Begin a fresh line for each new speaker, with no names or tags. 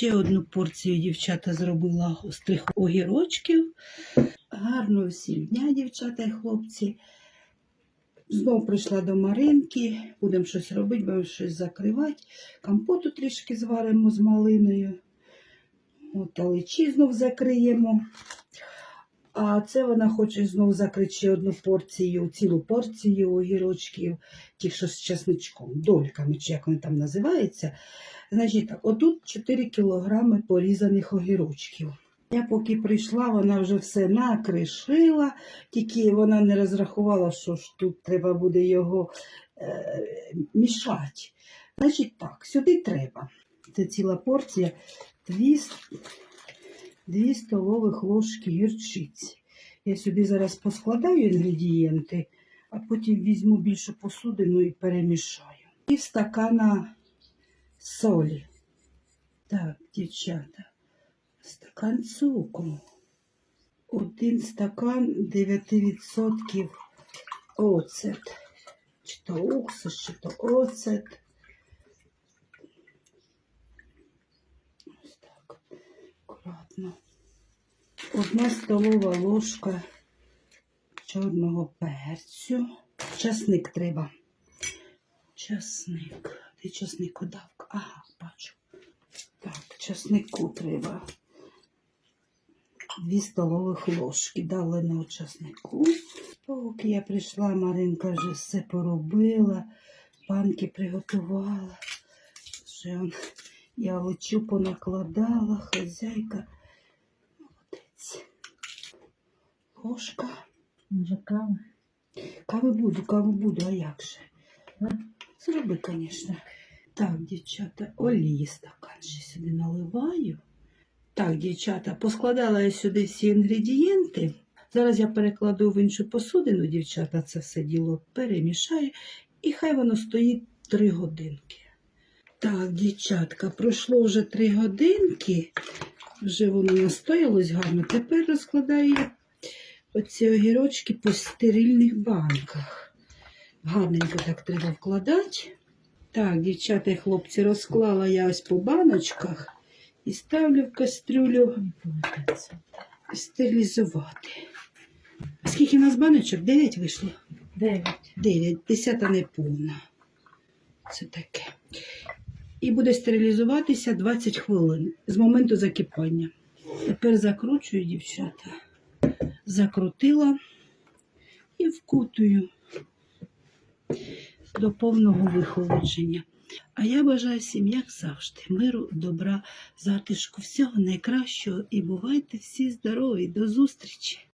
Ще одну порцію дівчата зробила острих огірочків. Гарного всім дня, дівчата і хлопці. Знов прийшла до Маринки, будемо щось робити, будемо щось закривати. Компоту трішки зваримо з малиною. От, аличі знов закриємо. А це вона хоче знов закрити ще одну порцію, цілу порцію огірочків, ті, що з часничком, дольками, чи як вони там називаються. Значить так, отут 4 кілограми порізаних огірочків. Я поки прийшла, вона вже все накришила, тільки вона не розрахувала, що ж тут треба буде його е, мішати. Значить так, сюди треба. Це ціла порція 2, 2 столових ложки гірчиці. Я сюди зараз поскладаю інгредієнти, а потім візьму більшу посудину і перемішаю. І стакана солі. Так, дівчата, стакан цукру. Один стакан 9% оцет. Чи то уксус, чи то оцет. Ось так, акуратно. Одна столова ложка чорного перцю. Часник треба. Часник. Де часник удавка? Ага, бачу. Так, часнику треба. Дві столових ложки дали часнику. Поки я прийшла, Маринка вже все поробила, банки приготувала. Я лечу понакладала, хазяйка. Молодець. Ложка.
Може, кава?
Буду, каву буду, а як же? Зроби, звісно. Так, дівчата, олії стакан ще сюди наливаю. Так, дівчата, поскладала я сюди всі інгредієнти. Зараз я перекладу в іншу посудину, дівчата, це все діло перемішаю, і хай воно стоїть три годинки. Так, дівчатка, пройшло вже три годинки, вже воно настоялось гарно. Тепер розкладаю я оці огірочки по стерильних банках. Гарненько так треба вкладати. Так, дівчата і хлопці, розклала я ось по баночках і ставлю в кастрюлю стерилізувати. Скільки у нас баночок? Дев'ять вийшло?
Дев'ять.
Дев'ять, десята не повна. Це таке. І буде стерилізуватися 20 хвилин з моменту закипання. Тепер закручую, дівчата. Закрутила і вкутую до повного вихолодження. А я бажаю всім, як завжди, миру, добра, затишку, всього найкращого і бувайте всі здорові. До зустрічі!